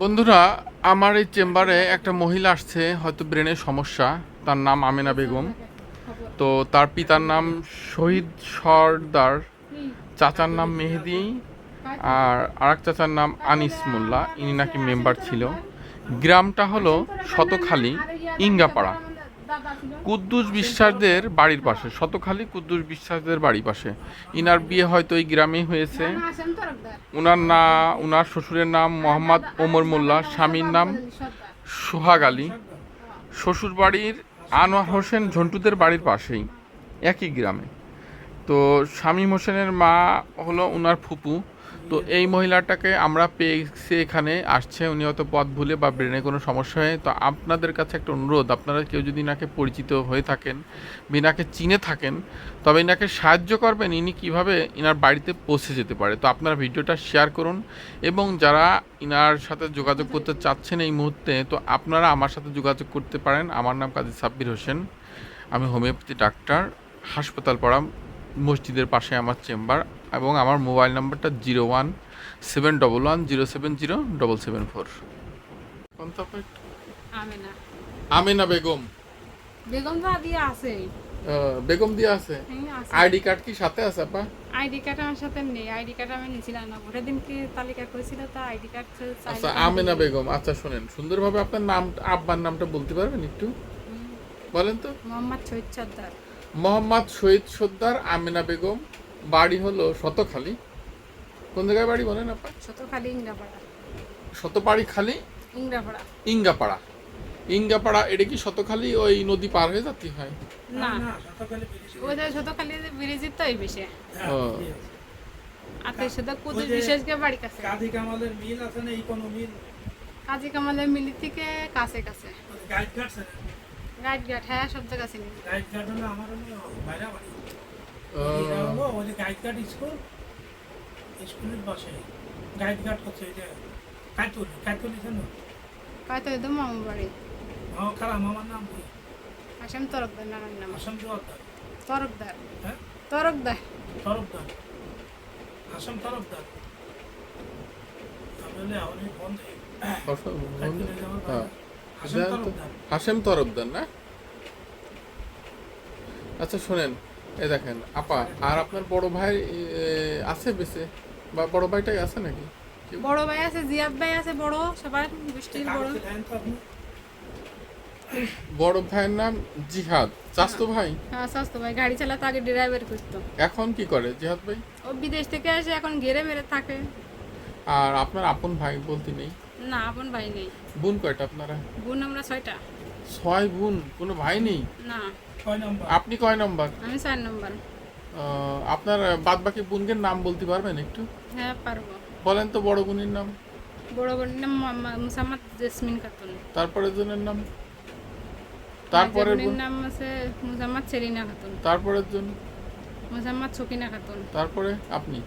বন্ধুরা, আমার এই চেম্বারে একটা মহিলা আসছে, হয়তো ব্রেনের সমস্যা, তার নাম আমিনা বেগম। তো তার পিতার নাম শহীদ সর্দার, চাচার নাম মেহেদি, আর আরেক চাচার নাম আনিস মোল্লা, ইনি নাকি মেম্বার ছিল। গ্রামটা হলো শতখালী ইঙ্গাপাড়া। কুদ্দুস বিশ্বাসদের বাড়ির পাশে, শতখালি কুদ্দুস বিশ্বাসদের বাড়ির পাশে। ইনার বিয়ে হয়তো এই গ্রামেই হয়েছে। উনার না, উনার শ্বশুরের নাম মোহাম্মদ ওমর মোল্লা, স্বামীর নাম সোহাগ আলী। শ্বশুর বাড়ির আনোয়ার হোসেন ঝন্টুদের বাড়ির পাশেই, একই গ্রামে। তো শামীম হোসেনের মা হলো উনার ফুপু। তো এই মহিলাটাকে আমরা পেয়েছি এখানে, আসছে, উনি হয়তো পথ ভুলে বা ব্রেনে কোনো সমস্যা হয়। তো আপনাদের কাছে একটা অনুরোধ, আপনারা কেউ যদি ইনাকে পরিচিত হয়ে থাকেন বিনাকে চিনে থাকেন, তবে ইনাকে সাহায্য করবেন, ইনি কীভাবে ইনার বাড়িতে পৌঁছে যেতে পারে। তো আপনারা ভিডিওটা শেয়ার করুন এবং যারা ইনার সাথে যোগাযোগ করতে চাচ্ছেন এই মুহূর্তে, তো আপনারা আমার সাথে যোগাযোগ করতে পারেন। আমার নাম কাজী সাব্বির হোসেন, আমি হোমিওপ্যাথি ডাক্তার, হাসপাতাল পাড়া, মসজিদের পাশে আমার চেম্বার। এবং আমার মোবাইল নাম্বারটা zero one seven double one zero seven zero double seven four. Amena. Amina Begum. Begum দিয়ে আছে। বেগম দিয়া আছে? আইডি কার্ড কি সাথে আছে আপা? আইডি কার্ড আমার সাথে নেই আইডি কার্ড আমি নিয়েছিলাম না ভোটের দিনকে তালিকা করেছিল তা আইডি কার্ড আচ্ছা আমিনা বেগম আচ্ছা শোনেন সুন্দরভাবে আপনার নাম আব্বার নামটা বলতে পারবেন একটু? বলেন তো। মোহাম্মদ শহীদ সর্দার। মোহাম্মদ শহীদ সর্দার আমিনা বেগম বাড়ি হলো শতখালি। কোন জায়গায় বাড়ি বলেন আপা শতখালি ইংরাপাড়া। শতপাড়ি খালি? ইংরাপাড়া। ইঙ্গাপাড়া ইঙ্গাপাড়া এটা কি শতখালি ওই নদী পার হয়ে যাতে হয়? না। ওদের শতখালি ব্রিজের তো এই বেশি ও, আর তাই শুধু কুদুর ওই বিশেষ করে বাড়ি কাছে? কাজী কামালের মিল আছে না ইকোনো মিল? কাজী কামালের মিলি থেকে কাছে কাছে। গাইড ঘাট আছে? গাইড ঘাট হ্যাঁ সব জায়গা চিনি গাইড ঘাট হলো আমার বাইরা বাড়ি। ওই যে গাইড ঘাট স্কুল স্কুলের পাশে গাইড যে বাড়ি নাম কি আসাম তরকদার নানার নাম আসাম জোয়ারদার তরকদার হ্যাঁ তরকদার আসাম অনেক বন্ধে? হাসেম তরফদার না আচ্ছা শোনেন এই দেখেন আপা আর আপনার বড় ভাই আছে বেঁচে? বা বড় ভাইটাই আছে নাকি? বড় ভাই আছে জিয়াদ ভাই আছে বড় সবার গোষ্ঠীর বড়। বড় ভাইয়ের নাম জিহাদ। চাস্তো ভাই? হ্যাঁ স্বাস্থ্য ভাই গাড়ি চালাতে আগে ড্রাইভার করতো। এখন কি করে জিহাদ ভাই? ও বিদেশ থেকে এসে এখন ঘেরে মেরে থাকে। আর আপনার আপন ভাই বলতে নেই? না আপন ভাই নেই। বোন কয়টা আপনারা? বোন আমরা ছয়টা। ছয় বোন কোনো ভাই নেই? না। নম্বর। আপনি কয় নম্বর? আমি চার নম্বর। আপনার বাদ বাকি বোনদের নাম বলতে পারবেন একটু? হ্যাঁ পারব। বলেন তো বড় বোনের নাম। বড় বোনের নাম মোহাম্মদ- মুসাম্মদ জেসমিন খাতুন। তারপরে জনের নাম? তারপরে বোনের নাম আছে মুসাম্মদ সেরিনা খাতুন। তারপরের জন? মুসাম্মদ সকিনা খাতুন। তারপরে আপনি?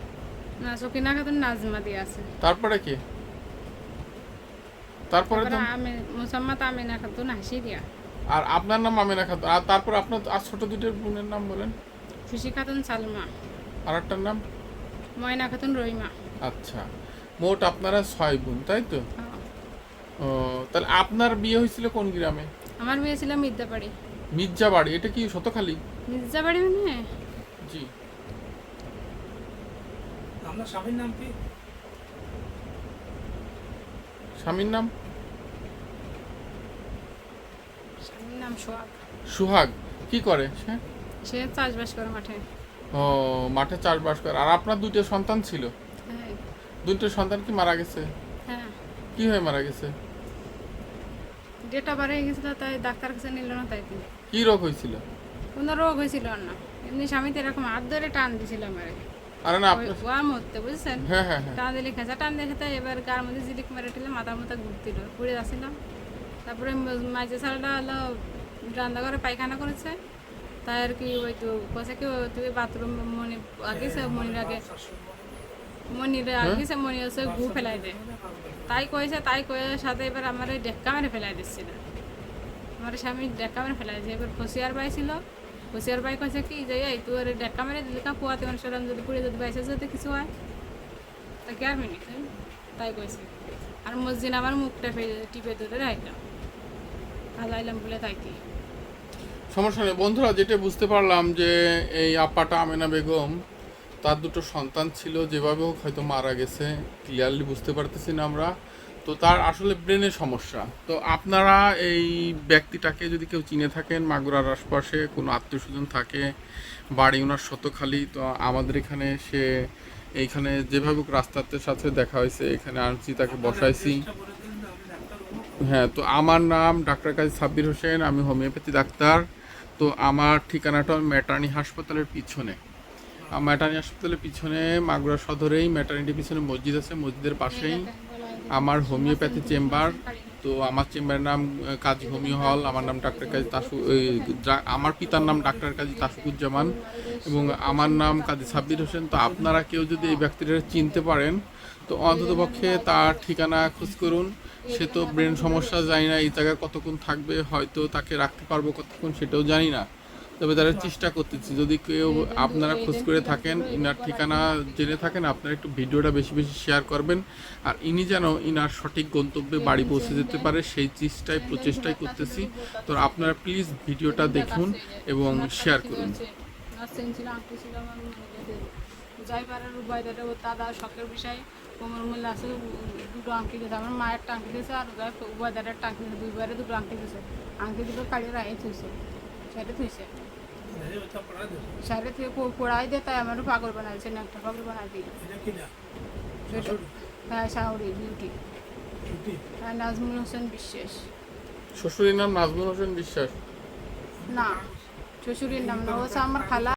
না সকিনা খাতুন নাজমা দিয়ে আছে। তারপরে কে? তারপরে জন আমি মুসাম্মদ আমিনা খাতুন হাসি দিয়া আর আপনার নাম আমিনা খাতুন। আর তারপর আপনার আর ছোট দুটোর বোনের নাম বলেন। খুশি খাতুন সালমা। আর একটার নাম? ময়না খাতুন রহিমা। আচ্ছা মোট আপনারা ছয় বোন তাই তো? হ্যাঁ। ও, তাহলে আপনার বিয়ে হয়েছিল কোন গ্রামে? আমার বিয়ে ছিল মির্জাবাড়ি। মির্জা বাড়ি এটা কি শতখালি? মির্জাবাড়ি মানে? জি। আপনার স্বামীর নাম কি? স্বামীর নাম? স্বামীর নাম সোহাগ। সুহাগ। কি করে সে? সে চাষবাস করে মাঠে। ও মাঠে চাষবাস করে। আর আপনার দুটো সন্তান ছিল? হ্যাঁ। দুটো সন্তান কি মারা গেছে? হ্যাঁ। কি হয়ে মারা গেছে? ডেটা হয়ে গেছিল তাই ডাক্তার কাছে নিল না তাই কি রোগ হয়েছিল? কোনো রোগ হয়েছিল আর না। এমনি স্বামী তো এরকম হাত ধরে টান দিছিল আমারে। আরে না ওই ওয়া মরতে বুঝছেন? হ্যাঁ হ্যাঁ হ্যাঁ। টান দিলে খেঁচা টান দেখে তাই এবার গার মধ্যে জিলিক মেরে টিলে মাথার মতো ঘুরছিল ঘুরে যাচ্ছিল তারপরে মাঝে সালটা হলো রান্না করে পায়খানা করেছে। তাই আর কি ওই তো কি তুই বাথরুম মনে আগে সে মনির আগে মনির আগে সে মনি হচ্ছে গু ফেলাই দে। তাই কয়েছে তাই কয়ে সাথে এবার আমার ডেক্কা মেরে ফেলাই দিচ্ছিল আমার স্বামী ডেক্কা মেরে ফেলাই দিয়েছে এবার খুশিয়ার বাই ছিল খুশিয়ার বাই কয়েছে কি যে এই তুই ওর ডেক্কা মেরে দিলি কা পোয়াতে মানুষের যদি পুড়ে যদি বাইসে যদি কিছু হয়? তা কে আর মিনি তাই কইছে আর মসজিদ আমার মুখটা ফে- টিপে ধরে রাখলাম হাজাইলাম বলে তাই কি? সমস্যা নেই। বন্ধুরা, যেটা বুঝতে পারলাম যে, এই আপাটা আমেনা বেগম, তার দুটো সন্তান ছিল, যেভাবে হোক হয়তো মারা গেছে। ক্লিয়ারলি বুঝতে পারতেছি না আমরা। তো তার আসলে ব্রেনের সমস্যা। তো আপনারা এই ব্যক্তিটাকে যদি কেউ চিনে থাকেন মাগুরার আশপাশে কোনো আত্মীয় স্বজন থাকে বাড়ি ওনার শতখালি তো আমাদের এখানে সে এইখানে যেভাবে রাস্তাতে সাথে দেখা হয়েছে এখানে আনছি তাকে বসাইছি। হ্যাঁ তো আমার নাম ডাক্তার কাজী সাব্বির হোসেন আমি হোমিওপ্যাথি ডাক্তার। তো আমার ঠিকানাটা ম্যাটার্নি হাসপাতালের পিছনে। আর ম্যাটার্নি হাসপাতালের পিছনে মাগুরা সদরেই ম্যাটার্নিটির পিছনে মসজিদ আছে মসজিদের পাশেই। আমার হোমিওপ্যাথি চেম্বার, তো আমার চেম্বারের নাম কাজী হোমিও হল, আমার নাম ডাক্তার কাজী তাসু আমার পিতার নাম ডাক্তার কাজী তাসুকুজ্জামান এবং আমার নাম কাজী সাব্বির হোসেন। তো আপনারা কেউ যদি এই ব্যক্তিটা চিনতে পারেন, তো অন্ততপক্ষে তার ঠিকানা খোঁজ করুন। সে তো ব্রেন সমস্যা, জানি না এই জায়গায় কতক্ষণ থাকবে, হয়তো তাকে রাখতে পারব কতক্ষণ, সেটাও জানি না। তবে তারা চেষ্টা করতেছি। যদি কেউ আপনারা খোঁজ করে থাকেন, ইনার ঠিকানা জেনে থাকেন, আপনারা একটু ভিডিওটা বেশি বেশি শেয়ার করবেন। আর ইনি যেন ইনার সঠিক গন্তব্যে বাড়ি পৌঁছে যেতে পারে, সেই চেষ্টায় প্রচেষ্টাই করতেছি। তো আপনারা প্লিজ ভিডিওটা দেখুন এবং শেয়ার করুন। যাই শখের দুটো আংটি দিয়েছে আমার দিয়েছে আর দুটো আংটি সাইডে থুইছে সাইডে থেকে কোড়াই দিয়ে তাই আমারও পাগল বানাইছে না একটা পাগল বানাই দিই এটা কি না? সেটা হ্যাঁ শাহরি বিউটি? হ্যাঁ নাজমুল হোসেন বিশ্বাস। শ্বশুরের নাম নাজমুল হোসেন বিশ্বাস? না শ্বশুরের নাম না ও হচ্ছে আমার খালা।